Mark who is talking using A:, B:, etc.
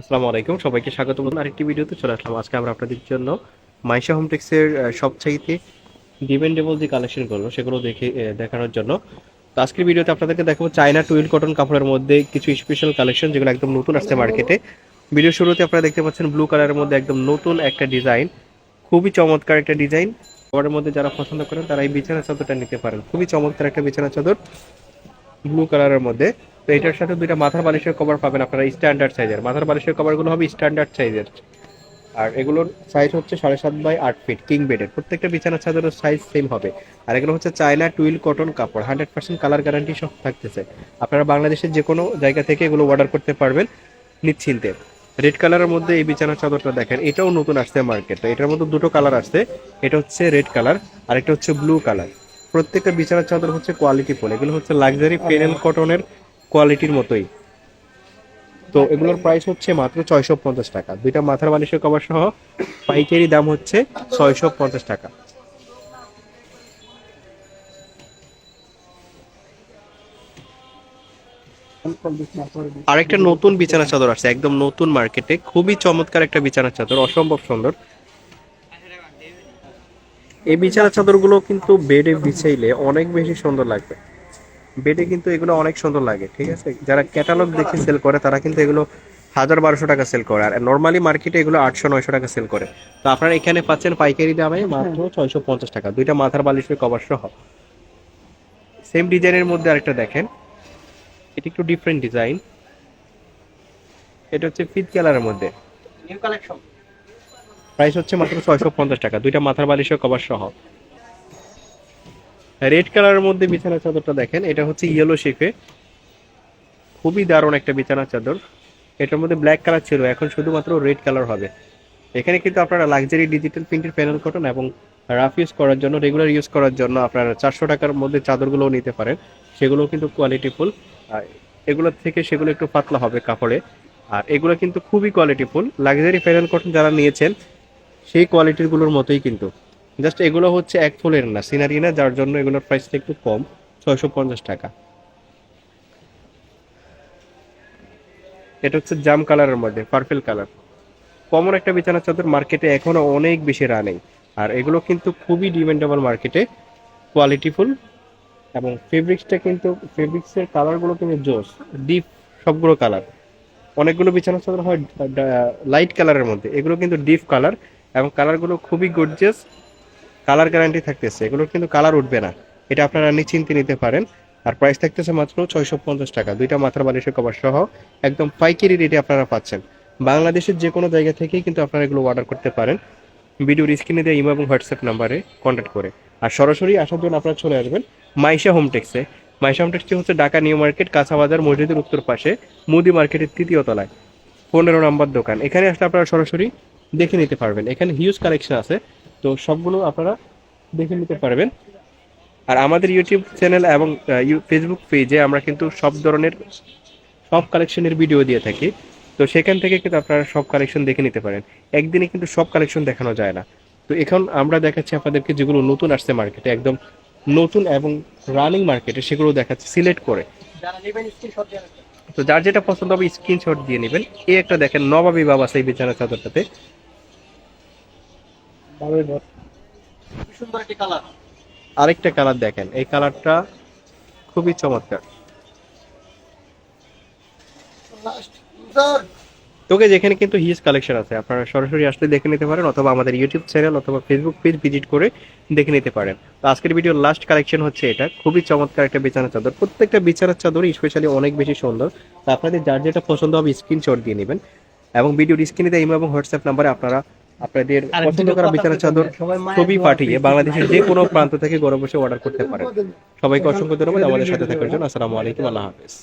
A: আসসালামু আলাইকুম, সবাইকে স্বাগত নতুন আরেকটি ভিডিওতে চলে আসলাম। আজকে আমরা আপনাদের জন্য মাইশা হোমটেক্সের সবচাইতে ডিপেন্ডেবল যে কালেকশনগুলো, সেগুলো দেখে দেখানোর জন্য। তো আজকের ভিডিওতে আপনাদেরকে দেখাবো চায়না টুইল কটন কাপড়ের মধ্যে কিছু স্পেশাল কালেকশন যেগুলো একদম নতুন আসছে মার্কেটে ভিডিও শুরুতে আপনারা দেখতে পাচ্ছেন ব্লু কালারের মধ্যে একদম নতুন একটা ডিজাইন খুবই চমৎকার একটা ডিজাইন কাপড়ের মধ্যে যারা পছন্দ করেন, তারা এই বিছানা চাদরটা নিতে পারেন। খুবই চমৎকার একটা বিছানা চাদর ব্লু কালারের মধ্যে। তো এটার সাথে দুইটা মাথার বালিশের কভার পাবেন আপনারা স্ট্যান্ডার্ড সাইজের মাথার বালিশের কভারগুলো হবে স্ট্যান্ডার্ড সাইজের আর এগুলোর সাইজ হচ্ছে সাড়ে সাত বাই আট ফিট কিং বেডের প্রত্যেকটা বিছানা চাদরের সাইজ সেম হবে। আর এগুলো হচ্ছে চায়না টুইল কটন কাপড় হান্ড্রেড পার্সেন্ট কালার গ্যারান্টি সব থাকতেছে। আপনারা বাংলাদেশের যে কোনো জায়গা থেকে এগুলো অর্ডার করতে পারবেন নিশ্চিন্তে। রেড কালারের মধ্যে এই বিছানা চাদরটা দেখেন এটাও নতুন আসছে মার্কেটে এটার মধ্যে দুটো কালার আসছে এটা হচ্ছে রেড কালার আর একটা হচ্ছে ব্লু কালার প্রত্যেকটা বিছানার চাদর হচ্ছে কোয়ালিটি ফুল এগুলো হচ্ছে লাক্সারি পেনেল কটনের কোয়ালিটির মতোই। তো এগুলোর প্রাইস হচ্ছে মাত্র ছয়শো পঞ্চাশ টাকা। দুইটা মাথার বালিশের কভার সহ পাইকারি দাম হচ্ছে ছয়শো পঞ্চাশ টাকা। আরেকটা নতুন বিছানা চাদর আছে একদম নতুন মার্কেটে খুবই চমৎকার একটা বিছানা চাদর, অসম্ভব সুন্দর। এই বিছানা চাদরগুলো কিন্তু বেডে বিছাইলে অনেক বেশি সুন্দর লাগবে। বেডে কিন্তু এগুলো অনেক সুন্দর লাগে ঠিক আছে? যারা ক্যাটালগ দেখে সেল করে তারা কিন্তু এগুলো হাজার বারোশো টাকা সেল করে। আর নর্মালি মার্কেটে এগুলো আটশো নয়শো টাকা সেল করে। তো আপনারা এখানে পাচ্ছেন পাইকারি দামে মাত্র ছয়শো পঞ্চাশ টাকা। দুইটা মাথার বালিশের কভার সহ। সেম ডিজাইনের মধ্যে আরেকটা দেখেন। এটা একটু ডিফারেন্ট ডিজাইন এটা হচ্ছে ফিট কালারের মধ্যে।
B: নিউ কালেকশন
A: প্রাইস হচ্ছে মাত্র ছয়শো পঞ্চাশ টাকা। দুইটা মাথার বালিশের কভার সহ। রেড কালারের মধ্যে বিছানা চাদরটা দেখেন, এটা হচ্ছে ইয়েলো শেপে খুবই দারুণ একটা বিছানা চাদর। এটার মধ্যে ব্ল্যাক কালার ছিল, এখন শুধুমাত্র রেড কালার হবে। এখানে কিন্তু আপনারা লাক্সারি ডিজিটাল প্রিন্টের প্যানেল কটন এবং রাফ ইউজ করার জন্য রেগুলার ইউজ করার জন্য আপনারা চারশো টাকার মধ্যে চাদরগুলোও নিতে পারেন। সেগুলো কিন্তু কোয়ালিটিফুল আর এগুলোর থেকে সেগুলো একটু পাতলা হবে কাপড়ে। আর এগুলো কিন্তু খুবই কোয়ালিটিফুল লাক্সারি প্যানেল কটন যারা নিয়েছেন, সেই কোয়ালিটিগুলোর মতোই কিন্তু। জাস্ট এগুলো হচ্ছে এক ফুলের না সিনারি না, যার জন্য এগুলোর প্রাইসটা একটু কম, ছয়শো পঞ্চাশ টাকা। এটা হচ্ছে জাম কালারের মধ্যে পার্পেল কালার কমন একটা বিছানা চাদর মার্কেটে এখনও অনেক বেশি রানিং আর এগুলো কিন্তু খুবই ডিমান্ডেবল মার্কেটে কোয়ালিটিফুল এবং ফেব্রিক্সটা কিন্তু ফেব্রিক্সের কালারগুলো কিন্তু জোস ডিপ সবগুলো কালার অনেকগুলো বিছানা চাদর হয় লাইট কালারের মধ্যে, এগুলো কিন্তু ডিপ কালার এবং কালারগুলো খুবই গর্জিয়াস কালার গ্যারান্টি থাকতেছে, এগুলোর কিন্তু কালার উঠবে না। এটা আপনারা নিশ্চিন্তে নিতে পারেন। আর প্রাইস থাকতেছে মাত্র ছয়শো পঞ্চাশ টাকা। দুইটা মাথার বালিশের কভার সহ একদম পাইকারি রেটে আপনারা পাচ্ছেন। বাংলাদেশের যে কোনো জায়গা থেকেই কিন্তু আপনারা এগুলো অর্ডার করতে পারেন। ভিডিওর স্ক্রিনে দেওয়া ইমো এবং হোয়াটসঅ্যাপ নাম্বারে কন্ট্যাক্ট করে। আর সরাসরি আসার জন্য আপনারা চলে আসবেন মাইশা হোমটেক্সে মাইশা হোমটেক্সটি হচ্ছে ঢাকা নিউ মার্কেট, কাঁচাবাজার, মসজিদের উত্তর পাশে, মুদি মার্কেটের তৃতীয় তলায়। পনেরো নম্বর দোকান। এখানে আসলে আপনারা সরাসরি দেখে নিতে পারবেন। এখানে হিউজ কালেকশন আছে। তো সবগুলো আপনারা দেখে নিতে পারবেন। আর আমাদের ইউটিউব চ্যানেল এবং ফেসবুক পেজে আমরা কিন্তু সব ধরনের, সব কালেকশনের ভিডিও দিয়ে থাকি। তো সেখান থেকে কিন্তু আপনারা সব কালেকশন দেখে নিতে পারেন। একদিনে কিন্তু সব কালেকশন দেখানো যায় না। তো এখন আমরা দেখাচ্ছি আপনাদেরকে যেগুলো নতুন আসছে মার্কেটে একদম নতুন এবং রানিং মার্কেটে সেগুলো দেখাচ্ছি সিলেক্ট করে। তো যার যেটা পছন্দ হবে স্ক্রিনশট দিয়ে নেবেন। এই একটা দেখেন, নবাবী বাবা সেই বিছানা চাদরটাতে।
B: খুব সুন্দর একটি কালার
A: আরেকটা কালার দেখেন এই কালারটা খুবই চমৎকার। তোকে যেখানে কিন্তু হিজ কালেকশন আছে আপনারা সরাসরি আসলে দেখে নিতে পারেন অথবা আমাদের ইউটিউব চ্যানেল অথবা ফেসবুক পেজ ভিজিট করে দেখে নিতে পারেন। তো আজকের ভিডিওর লাস্ট কালেকশন হচ্ছে এটা খুবই চমৎকার একটা বিছানা চাদর। প্রত্যেকটা বিছানার চাদর স্পেশালি অনেক বেশি সুন্দর। তো আপনাদের যার যেটা পছন্দ হবে স্ক্রিনশট দিয়ে নেবেন। এবং ভিডিওর স্ক্রিনে ইমো এবং হোয়াটসঅ্যাপ নাম্বারে আপনারা আপনাদের পছন্দ করা বিছানা চাদর ছবি পাঠিয়ে বাংলাদেশের যে কোনো প্রান্ত থেকে ঘরে বসে অর্ডার করতে পারেন। সবাইকে অসংখ্য ধন্যবাদ আমাদের সাথে থাকার জন্য। আসসালামু আলাইকুম আল্লাহ হাফেজ।